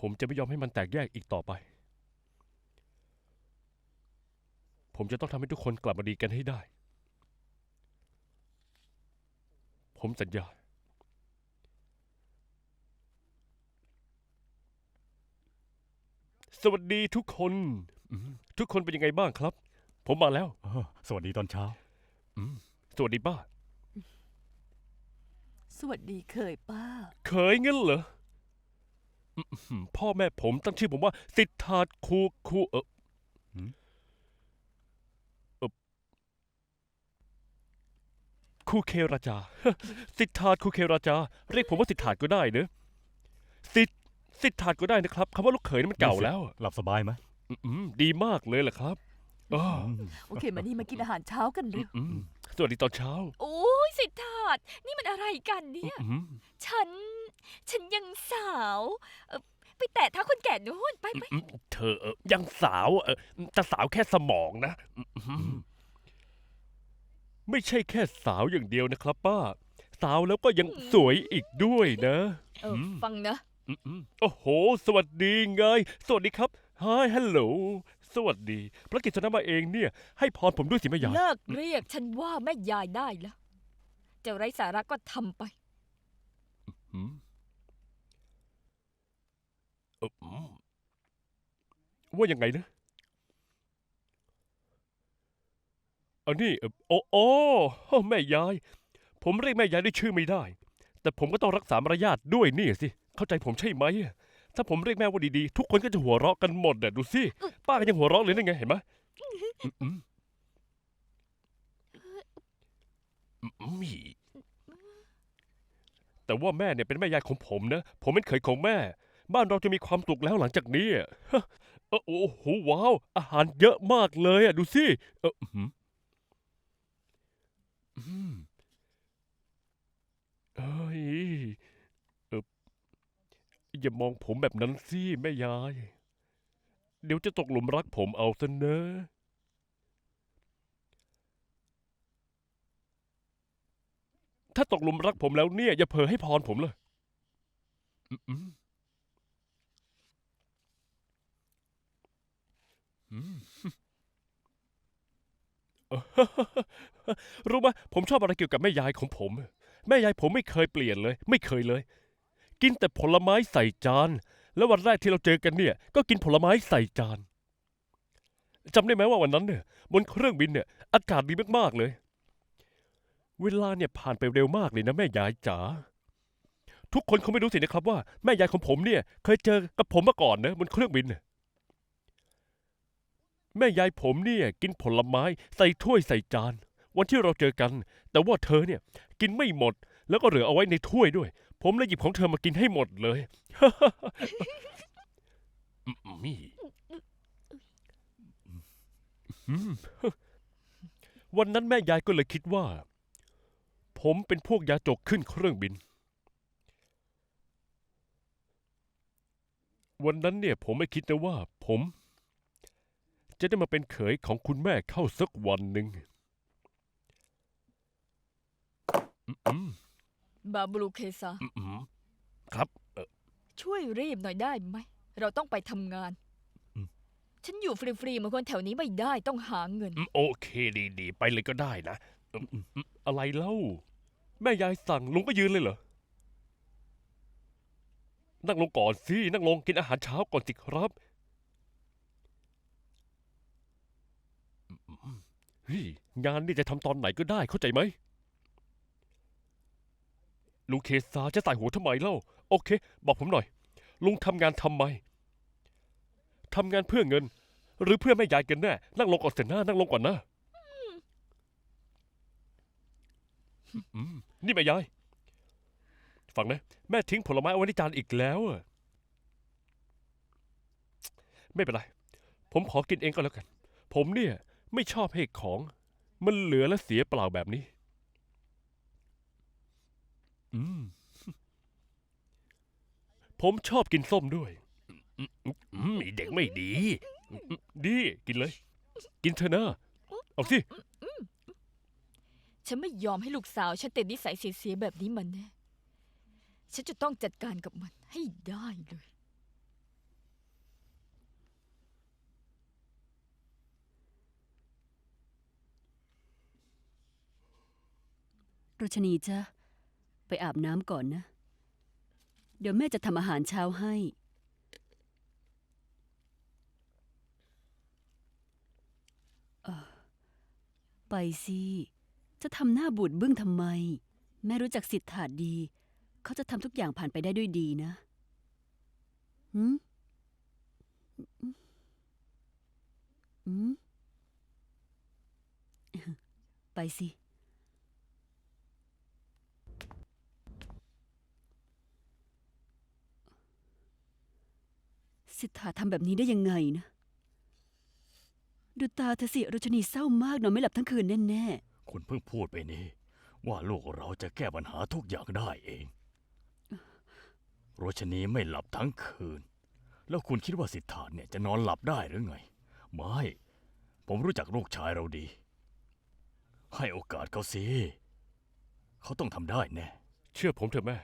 ผมจะไม่ยอมให้มันแตกแยกอีกต่อไป ผมจะต้องทำให้ทุกคนกลับมาดีกันให้ได้ ผมสัญญา สวัสดีทุกคนอืมทุกคนเป็นยังไงบ้างครับ ผมมาแล้วเออสวัสดีตอนเช้า สวัสดีป้า สวัสดีเคยป้าเคยงั้นเหรออื้อหือ พ่อแม่ผมตั้งชื่อผมว่า สิทธาครูครูเออหืมเออครูเคราจา สิทธาครูเคราจา เรียกผมว่าสิทธาก็ได้เนอะสิทสิทธาก็ได้นะครับคำว่าลูกเขยนี่มันเก่าแล้วอะหลับสบายไหมอืมดีมากเลยแหละครับอ้ออืมโอเคมานี่มากินอาหารเช้ากันเร็วอืมส วัสดีตอนเช้า โอ้ยสิทธาตนี่มันอะไรกันเนี่ย อืมฉัน ฉันยังสาวเอ่อไปแตะเท้าคนแก่นู้นไปไปอืมเธอเออยังสาวเออแต่สาวแค่สมองนะอืมไม่ใช่แค่สาวอย่างเดียวนะครับ ป้า สาวแล้วก็ยังสวยอีกด้วยนะ เอออม ฟังนะ อืมอืมโอ้โห สวัสดีไง สวัสดีครับ Hi Hello สวัสดีพระกิจสนะมาเองเนี่ย ให้พรผมด้วยสิแม่ยายเลิกเรียกฉันว่าแม่ยายได้แล้วจะไร้สาระก็ทำไป อืมเอออืมว่ายังไงนะอันนี้เอ่อโอ้โอ้แม่ยาย ผมเรียกแม่ยายด้วยชื่อไม่ได้ แต่ผมก็ต้องรักษามารยาทด้วยนี่สิ เข้าใจผมใช่ไหม ถ้าผมเรียกแม่ว่าดีๆ ทุกคนก็จะหัวเราะกันหมดอะดูสิ ป้าก็ยังหัวเราะเลยนั่นไงเห็นไหมอืมอืมอืมอืมแต่ว่าแม่เนี่ยเป็นแม่ยายของผมนะ ผมเป็นเขยของแม่ บ้านเราจะมีความสุขแล้วหลังจากนี้อะฮะเออโอ้โหว้าว อาหารเยอะมากเลยอะดูสิเอออื้อหืออืมเอ้ยเออ อย่ามองผมแบบนั้นสิแม่ยาย เดี๋ยวจะตกหลุมรักผมเอาซะเนอะถ้าตกหลุมรักผมแล้วเนี่ย อย่าเผลอให้พรผมเลยอืมอืมอืมเออรู้ไหมผมชอบอะไรเกี่ยวกับแม่ยายของผม แม่ยายผมไม่เคยเปลี่ยนเลย ไม่เคยเลย กินแต่ผลไม้ใส่จาน แล้ววันแรกที่เราเจอกันเนี่ย ก็กินผลไม้ใส่จานจำได้ไหมว่าวันนั้นเนี่ยบนเครื่องบินเนี่ย อากาศดีมากๆเลย เวลาเนี่ยผ่านไปเร็วมากเลยนะแม่ยายจ๋าทุกคนคงไม่รู้สินะครับว่าแม่ยายของผมเนี่ย เคยเจอกับผมมาก่อนนะบนเครื่องบิน แม่ยายผมเนี่ย กินผลไม้ใส่ถ้วยใส่จาน วันที่เราเจอกัน แต่ว่าเธอเนี่ย กินไม่หมด แล้วก็เหลือเอาไว้ในถ้วยด้วย ผมเลยหยิบของเธอมากินให้หมดเลยมอืมอืมวันนั้นแม่ยายก็เลยคิดว่า ผมเป็นพวกยาจกขึ้นเครื่องบิน วันนั้นเนี่ย ผมไม่คิดนะว่า ผม จะได้มาเป็นเขยของคุณแม่เข้าสักวันหนึ่งอืม บาบลูเคซาอืมอืมครับเออช่วยรีบหน่อยได้ไหม เราต้องไปทำงาน อืม ฉันอยู่ฟรีๆเหมือนคนแถวนี้ไม่ได้ต้องหาเงิน อืมโอเคดีดีไปเลยก็ได้นะอืมอืมอืมอะไรเล่า แม่ยายสั่งลุงก็ยืนเลยเหรอ นั่งลงก่อนสิ นั่งลงกินอาหารเช้าก่อนสิครับอืมอืมเฮ้ยงานนี่จะทำตอนไหนก็ได้เข้าใจไหม ลุงเคซาจะใส่หัวทำไมเล่า โอเค บอกผมหน่อย ลุงทำงานทำไมทำงานเพื่อเงิน หรือเพื่อแม่ยายกันแน่นั่งลงก่อนเสร็จหน้านั่งลงก่อนนะอืมนี่แม่ยายฟังนะ แม่ทิ้งผลไม้เอาไว้ในจานอีกแล้วอะไม่เป็นไร ผมขอกินเองก็แล้วกัน ผมเนี่ย ไม่ชอบให้ของ มันเหลือและเสียเปล่าแบบนี้ ผมชอบกินส้มด้วย อืมไเด็กไม่ดี ดีกินเลย กินเธอะนะเอาสิ ฉันไม่ยอมให้ลูกสาวฉันเต็มนิสัยเสียแบบนี้มันแน่ฉันจะต้องจัดการกับมันให้ได้เลย รชนีจ้า ไปอาบน้ำก่อนนะ เดี๋ยวแม่จะทำอาหารเช้าให้ ไปสิ จะทำหน้าบูดบึ้งทำไม แม่รู้จักสิทธาดี เขาจะทำทุกอย่างผ่านไปได้ด้วยดีนะหืมหืมไปสิ สิทธาทำแบบนี้ได้ยังไงนะ ดูตาเธอสิรชนีเศร้ามากนอนไม่หลับทั้งคืนแน่คุณเพิ่งพูดไปนี้ว่าลูกเราจะแก้ปัญหาทุกอย่างได้เองโรชนีไม่หลับทั้งคืน แล้วคุณคิดว่าสิทธาเนี่ยจะนอนหลับได้หรือไง ไม่ ผมรู้จักลูกชายเราดี ให้โอกาสเขาสิ เขาต้องทำได้แน่ เชื่อผมเถอะแม่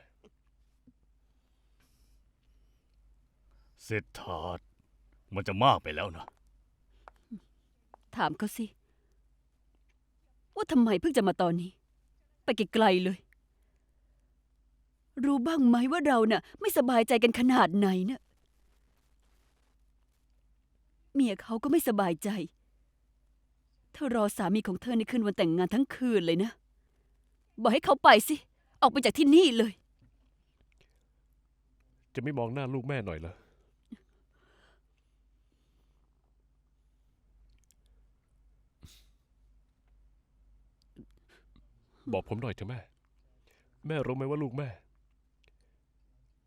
สิทธามันจะมากไปแล้วนะๆถามเขาสิ ว่าทำไมเพิ่งจะมาตอนนี้ ไปไกลๆเลย รู้บ้างไหมว่าเราน่ะ ไม่สบายใจกันขนาดไหนเน่ะเมียเขาก็ไม่สบายใจ เธอรอสามีของเธอในคืนวันแต่งงานทั้งคืนเลยนะ บอกให้เขาไปสิ ออกไปจากที่นี่เลย จะไม่มองหน้าลูกแม่หน่อยเหรอ บอกผมหน่อยเถอะแม่ แม่รู้ไหมว่าลูกแม่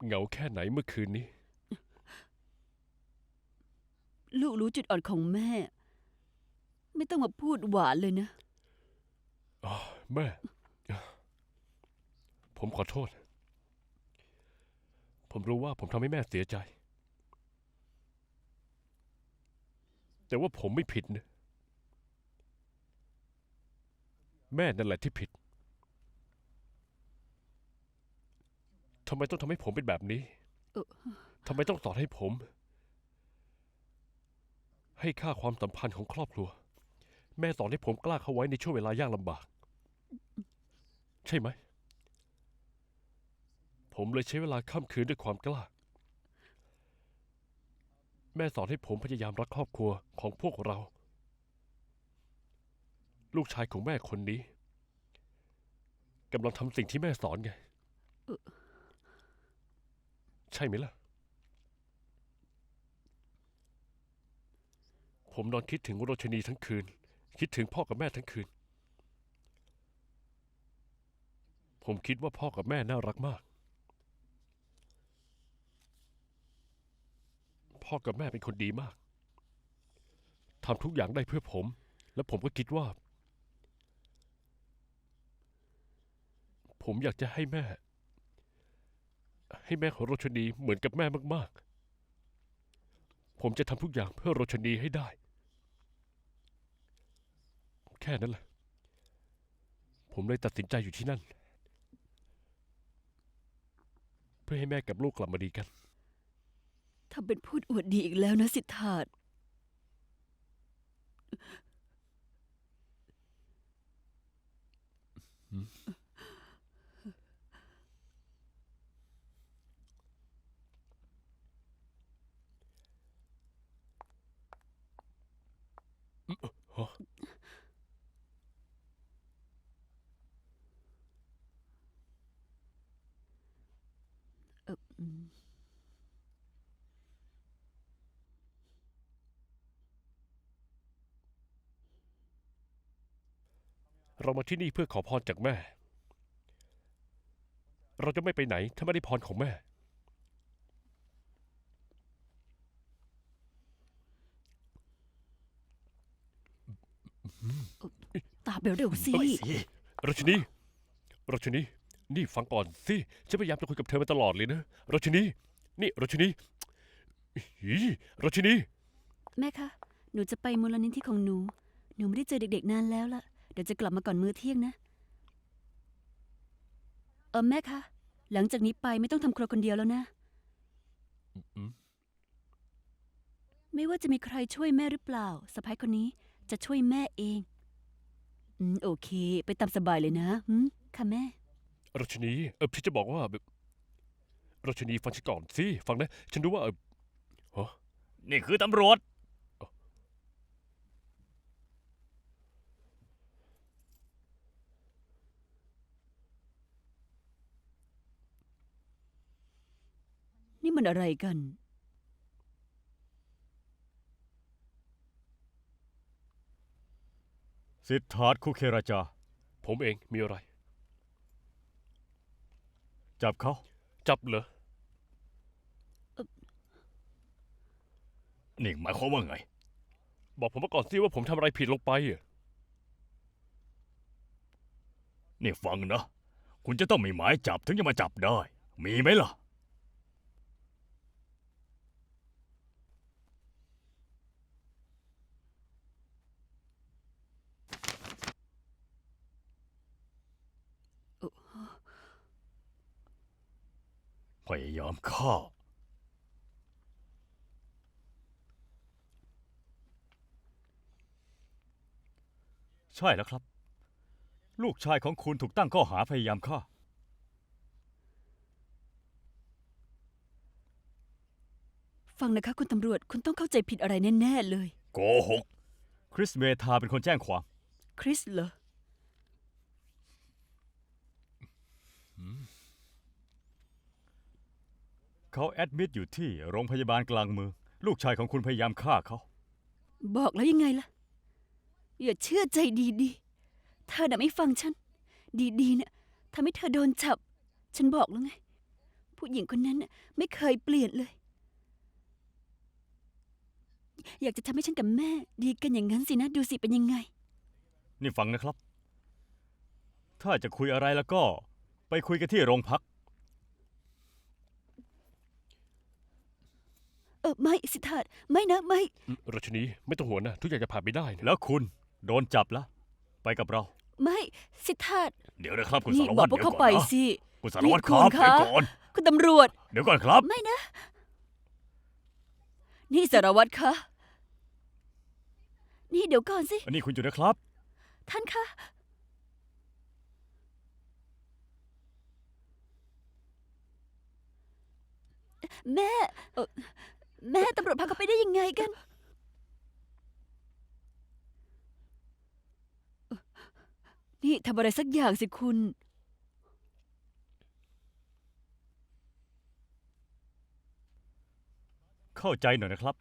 เหงาแค่ไหนเมื่อคืนนี้ ลูกรู้จุดอ่อนของแม่ ไม่ต้องมาพูดหวานเลยนะอ๋อแม่ ผมขอโทษ ผมรู้ว่าผมทำให้แม่เสียใจ แต่ว่าผมไม่ผิดนะแม่นั่นแหละที่ผิด ทำไมต้องทำให้ผมเป็นแบบนี้เอ่อทำไมต้องสอนให้ผม ให้ค่าความสัมพันธ์ของครอบครัว แม่สอนให้ผมกล้าเข้าไว้ในช่วงเวลายากลำบาก ใช่ไหม ผมเลยใช้เวลาค่ำคืนด้วยความกล้า แม่สอนให้ผมพยายามรักครอบครัวของพวกเรา ลูกชายของแม่คนนี้กำลังทำสิ่งที่แม่สอนไง ใช่ไหมล่ะ ผมนอนคิดถึงวโรชนีทั้งคืน คิดถึงพ่อกับแม่ทั้งคืน ผมคิดว่าพ่อกับแม่น่ารักมาก พ่อกับแม่เป็นคนดีมากทำทุกอย่างได้เพื่อผม และผมก็คิดว่า ผมอยากจะให้แม่ ให้แม่ของโรชนีเหมือนกับแม่มาก ๆ ผมจะทำทุกอย่างเพื่อโรชนีให้ได้ แค่นั้นแหละ ผมเลยตัดสินใจอยู่ที่นั่น เพื่อให้แม่กับลูกกลับมาดีกัน ทำเป็นพูดอวดดีอีกแล้วนะสิทธาตอืม เรามาที่นี่เพื่อขอพรจากแม่ เราจะไม่ไปไหนถ้าไม่ได้พรของแม่ ตามไปเร็วสิไปสิรัชนีรัชนี นี่ฟังก่อนสิ ฉันพยายามจะคุยกับเธอมาตลอดเลยนะรัชนี นี่รัชนีอีรัชนี แม่คะ หนูจะไปมูลนิธิของหนู หนูไม่ได้เจอเด็กๆนานแล้วล่ะเดี๋ยวจะกลับมาก่อนมื้อเที่ยงนะ เออแม่คะ หลังจากนี้ไปไม่ต้องทำครัวคนเดียวแล้วนะ อืมไม่ว่าจะมีใครช่วยแม่หรือเปล่าสะพ้ายคนนี้จะช่วยแม่เอง อืมโอเค ไปตามสบายเลยนะหืมค่ะแม่รัชนีเออพี่จะบอกว่าแบบรัชนีฟังฉันก่อนสิฟังนะ ฉันรู้ว่าเออนี่คือตำรวจ นี่มันอะไรกัน สิทธาร์ทคุเคราจา ผมเองมีอะไร จับเขา จับเหรอ นี่หมายความว่าไง บอกผมมาก่อนสิว่าผมทำอะไรผิดลงไปอะนี่ฟังนะ คุณจะต้องมีหมายจับถึงจะมาจับได้ มีไหมล่ะ พยายามฆ่า ใช่แล้วครับ ลูกชายของคุณถูกตั้งข้อหาพยายามฆ่า ฟังนะคะคุณตำรวจคุณต้องเข้าใจผิดอะไรแน่ ๆ เลย โกหก คริสเมธาเป็นคนแจ้งความ คริสเหรอ เขาแอดมิดอยู่ที่โรงพยาบาลกลางเมือง ลูกชายของคุณพยายามฆ่าเขา บอกแล้วยังไงล่ะ อย่าเชื่อใจดีๆเธอน่ะไม่ฟังฉัน ดีๆเนี่ยทำให้เธอโดนจับ ฉันบอกแล้วไง ผู้หญิงคนนั้นน่ะไม่เคยเปลี่ยนเลย อยากจะทำให้ฉันกับแม่ ดีกันอย่างนั้นสินะ ดูสิเป็นยังไง นี่ฟังนะครับ ถ้าจะคุยอะไรแล้วก็ ไปคุยกันที่โรงพัก ออไม่สิทธาตไม่นะไม่อืมรัชนีไม่ต้องห่วงนะ ทุกอย่างจะผ่านไปได้นะแล้วคุณโดนจับแล้วไปกับเรา ไม่สิทธาตเดี๋ยวนะครับคุณนี่สารบอวักตรพวกเดี๋ยวเขาก่ไปอนนะสิ คุณสารวัตรนี่ครับคุณเดี๋ยวคะก่อนคุณตำรวจ เดี๋ยวก่อนครับ ไม่นะ นี่สารวัตรคะนี่เดี๋ยวก่อนสิ อันนี้คุณอยู่นะครับ ท่านคะแม่เอ่อ แม่ตำรวจพาเขาไปได้ยังไงกัน นี่ทำอะไรสักอย่างสิคุณ เข้าใจหน่อยนะครับ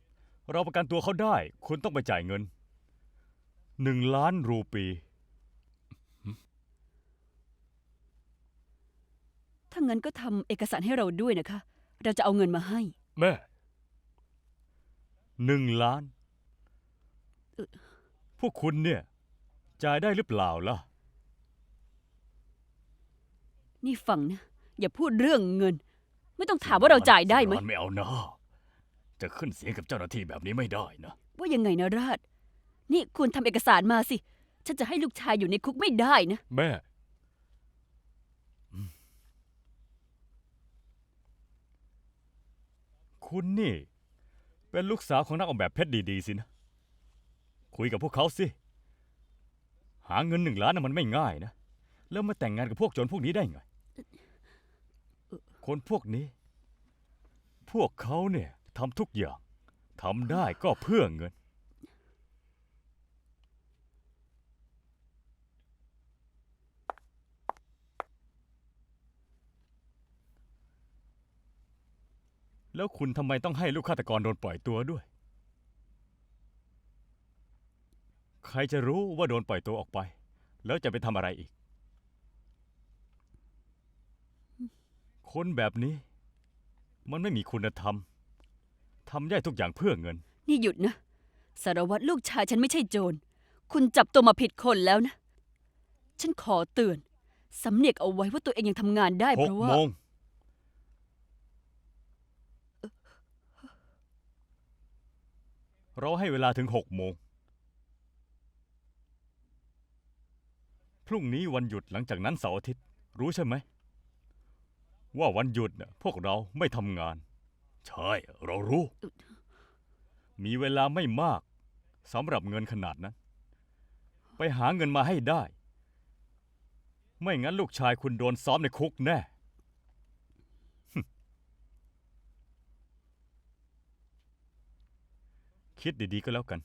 เราประกันตัวเขาได้ คุณต้องไปจ่ายเงินหนึ่งล้านรูปี ถ้างั้นก็ทำเอกสารให้เราด้วยนะคะ เราจะเอาเงินมาให้ แม่ หนึ่งล้านเอ่อพวกคุณเนี่ย จ่ายได้หรือเปล่าล่ะ นี่ฟังนะ อย่าพูดเรื่องเงิน ไม่ต้องถามว่าเราจ่ายได้ไหมสิบล้นไม่เอานะ จะขึ้นเสียงกับเจ้าหน้าที่แบบนี้ไม่ได้นะ ว่ายังไงนะราช นี่คุณทำเอกสารมาสิ ฉันจะให้ลูกชายอยู่ในคุกไม่ได้นะ แม่ คุณนี่ เป็นลูกสาวของนักออกแบบเพชรดีๆสินะ คุยกับพวกเขาสิ หาเงินหนึ่งล้านน่ะมันไม่ง่ายนะ แล้วมาแต่งงานกับพวกโจรพวกนี้ได้ไง คนพวกนี้ พวกเขาเนี่ยทำทุกอย่างทำได้ก็เพื่อเงิน แล้วคุณทำไมต้องให้ลูกฆาตกรโดนปล่อยตัวด้วย ใครจะรู้ว่าโดนปล่อยตัวออกไป แล้วจะไปทำอะไรอีก คนแบบนี้ มันไม่มีคุณธรรมทำได้ทุกอย่างเพื่อเงิน นี่หยุดนะ สารวัตรลูกชายฉันไม่ใช่โจร คุณจับตัวมาผิดคนแล้วนะ ฉันขอเตือน สำเนียกเอาไว้ว่าตัวเองยังทำงานได้หเพกราะว่า โมง เราให้เวลาถึงหกโมง พรุ่งนี้วันหยุดหลังจากนั้นเสาร์อาทิตย์ รู้ใช่ไหม ว่าวันหยุดน่ะพวกเราไม่ทำงาน ใช่ เรารู้ มีเวลาไม่มากสำหรับเงินขนาดนั้น ไปหาเงินมาให้ได้ ไม่งั้นลูกชายคุณโดนซ้อมในคุกแน่ คิดดีๆก็แล้วกัน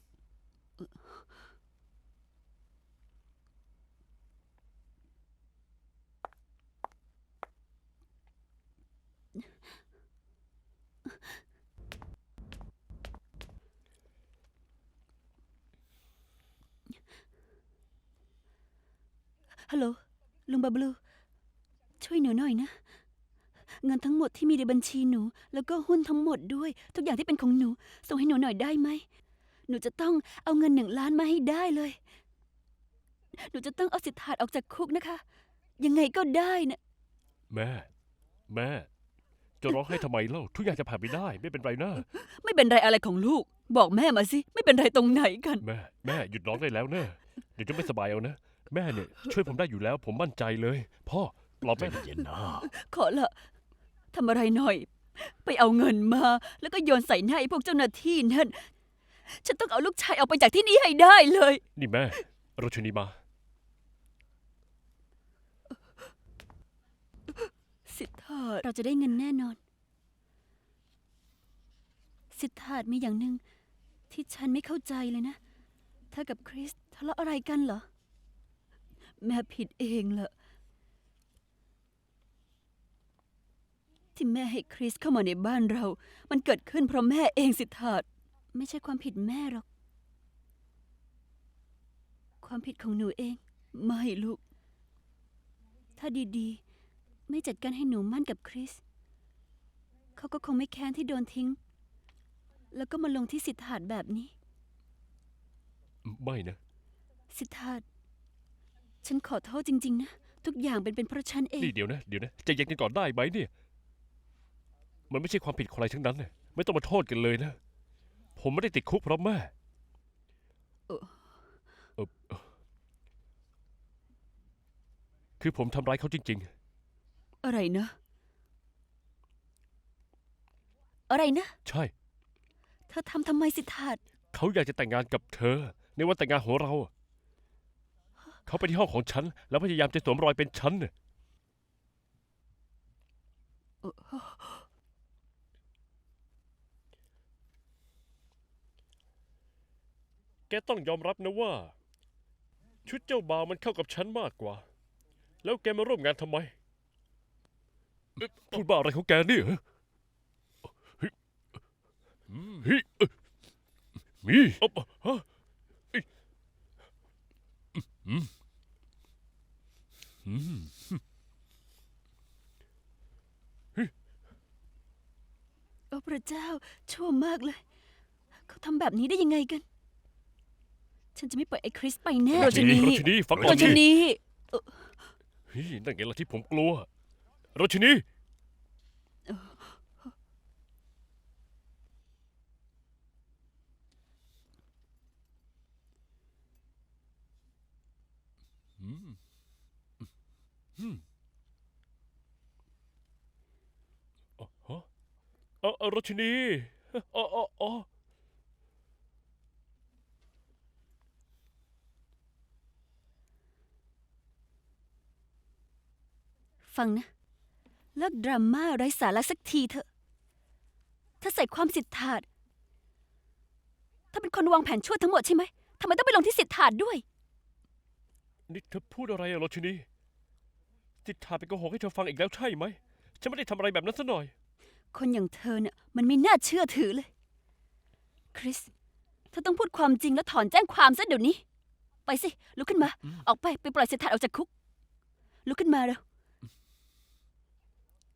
ฮัลโหลลุงบาบลูช่วยหนูหน่อยนะ เงินทั้งหมดที่มีในบัญชีหนู แล้วก็หุ้นทั้งหมดด้วย ทุกอย่างที่เป็นของหนู ส่งให้หนูหน่อยได้ไหม หนูจะต้องเอาเงินหนึ่งล้านมาให้ได้เลย หนูจะต้องเอาสิทธาตออกจากคุกนะคะ ยังไงก็ได้นะ แม่ แม่ จะร้องให้ทำไมเล่า ทุกอย่างจะผ่านไปได้ ไม่เป็นไรนะ ไม่เป็นไรอะไรของลูก บอกแม่มาสิ ไม่เป็นไรตรงไหนกัน แม่ แม่หยุดร้องได้แล้วเนอะเดี๋ยวจะไม่สบายเอานะ แม่เนี่ยช่วยผมได้อยู่แล้ว ผมมั่นใจเลย พ่อปลอบใจแม่ เย็นๆนะ ขอละ ทำอะไรหน่อย ไปเอาเงินมา แล้วก็โยนใส่หน้าไอ้พวกเจ้าหน้าที่นั่น ฉันต้องเอาลูกชายออกไปจากที่นี่ให้ได้เลย นี่แม่โรชนีมา สิทธาตเราจะได้เงินแน่นอน สิทธาตมีอย่างหนึ่งที่ฉันไม่เข้าใจเลยนะเธอกับคริสทะเลาะอะไรกันเหรอ แม่ผิดเองเหรอ ที่แม่ให้คริสเข้ามาในบ้านเรา มันเกิดขึ้นเพราะแม่เองสิทธาตไม่ใช่ความผิดแม่หรอก ความผิดของหนูเอง ไม่ลูก ถ้าดีๆ ไม่จัดการให้หนูมั่นกับคริส เขาก็คงไม่แค้นที่โดนทิ้ง แล้วก็มาลงที่สิทธาตแบบนี้ ไม่นะ สิทธาตฉันขอโทษจริง ๆ นะ ทุกอย่างเป็นเป็นเพราะฉันเอง นี่เดี๋ยวนะ เดี๋ยวนะใจเย็นกันก่อนได้ไหมเนี่ย มันไม่ใช่ความผิดของใครทั้งนั้นน่ะไม่ต้องมาโทษกันเลยนะ ผมไม่ได้ติดคุกเพราะแม่เออ เออเออคือผมทำร้ายเขาจริง อะไรนะ อะไรนะ ๆ ใช่ เธอทำทำไมสิทธาตเขาอยากจะแต่งงานกับเธอ ในวันแต่งงานของเรา เขาไปที่ห้องของฉัน แล้วพยายามจะสวมรอยเป็นฉันน่ะ กต้องยอมรับนะว่า ชุดเจ้าบ่าวมันเข้ากับฉันมากกว่า แล้วแกมาร่วมงานทำไมเอ๊ะพูดบ้าอะไรของแกเนี่ยฮะเฮ้ยเฮ้ยเอ้ยมีอ๊อบฮะเอ้ยอืมอืมโอ้พระเจ้าชั่วมากเลย เขาทำแบบนี้ได้ยังไงกัน ฉันจะไม่ปล่อยไอ้คริสไปแน่โรชนีโรชนีฟังก่โรอนชสินีเฮ้ยนั่นไงล่ะที่ผมกลัวโรชนีอืมอืมอ๋อฮะเออเออโรชนีอ๋ออ๋อ ฟังนะ เลิกดราม่าไร้สาระสักทีเถอะ ถ้าใส่ความสิทธาตถ้าเป็นคนวางแผนชั่วทั้งหมดใช่ไหมทำไมต้องไปลงที่สิทธาตด้วย นี่เธอพูดอะไรอะโรชนีจิตถาไปโกหกให้เธอฟังอีกแล้วใช่ไหม ฉันไม่ได้ทำอะไรแบบนั้นซะหน่อย คนอย่างเธอเนี่ยมันไม่น่าเชื่อถือเลย คริส เธอต้องพูดความจริงแล้วถอนแจ้งความซะเดี๋ยวนี้ ไปสิ ลุกขึ้นมา ออกไปไปปล่อยสิทธาตออกจากคุก ลุกขึ้นมาเร็ว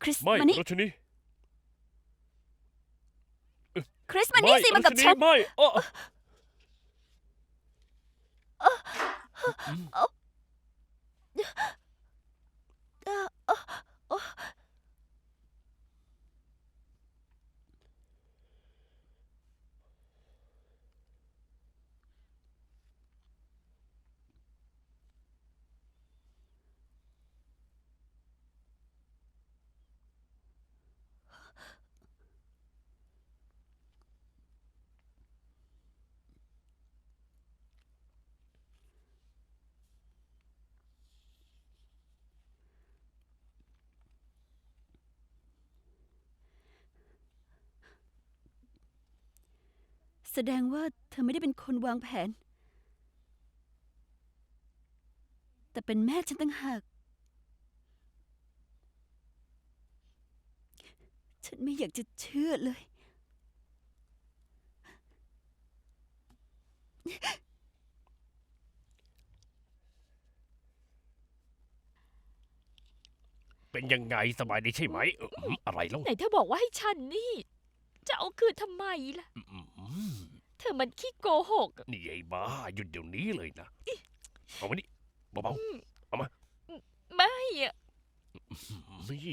คริสไม่มานี่โรชนีคริสมานี่สิมากับโรชฉัน ไม่อ้อค แสดงว่าเธอไม่ได้เป็นคนวางแผน แต่เป็นแม่ฉันตั้งหาก ฉันไม่อยากจะเชื่อเลย เป็นยังไงสบายดีใช่ไหมเอออืมอะไรแล้วไหนเธอบอกว่าให้ฉันนี่ จะเอาคืนทำไมล่ะ อืมอืม เธอมันขี้โกหก นี่ไอ้บ้าหยุดเดี๋ยวนี้เลยนะ เอามานี่เบาไม่อะๆนี่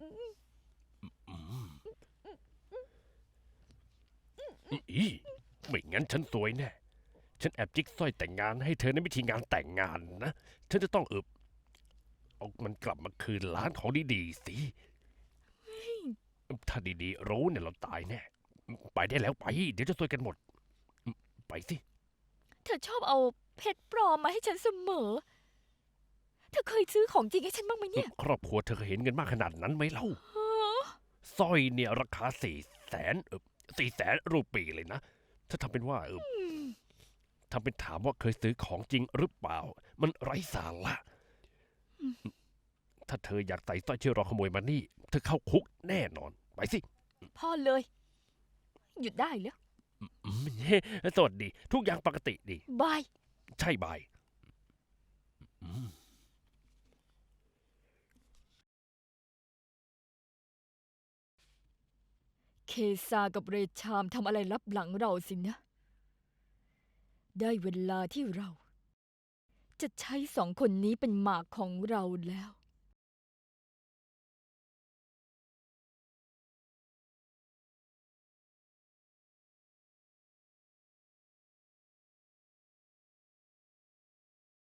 อืมอีไม่งั้นฉันสวยแน่ ฉันแอบจิกสร้อยแต่งงานให้เธอในพิธีงานแต่งงานนะ ฉันจะต้องเอบเอามันกลับมาคืนร้านของดีๆสิ ถ้าดีๆ รู้เนี่ยเราตายแน่ ไปได้แล้วไป เดี๋ยวจะซวยกันหมด ไปสิ เธอชอบเอาเพชรปลอมมาให้ฉันเสมอ เธอเคยซื้อของจริงให้ฉันบ้างไหมเนี่ย ครอบครัวเธอเคยเห็นเงินมากขนาดนั้นไหมเล่าฮะสร้อยเนี่ยราคาสี่แสนเออสี่แสนรูปีเลยนะถ้าทำเป็นว่าเออทำเป็นถามว่าเคยซื้อของจริงหรือเปล่า มันไร้สาระถ้าเธออยากใส่สร้อยที่เราขโมยมานี่ เธอเข้าคุกแน่นอน ไปสิพอเลย หยุดได้แล้วอืมเฮ้สวัสดี ทุกอย่างปกติดี บาย ใช่บายอืมเคซากับเรชามทำอะไรลับหลังเราสินะ ได้เวลาที่เรา จะใช้สองคนนี้เป็นหมากของเราแล้ว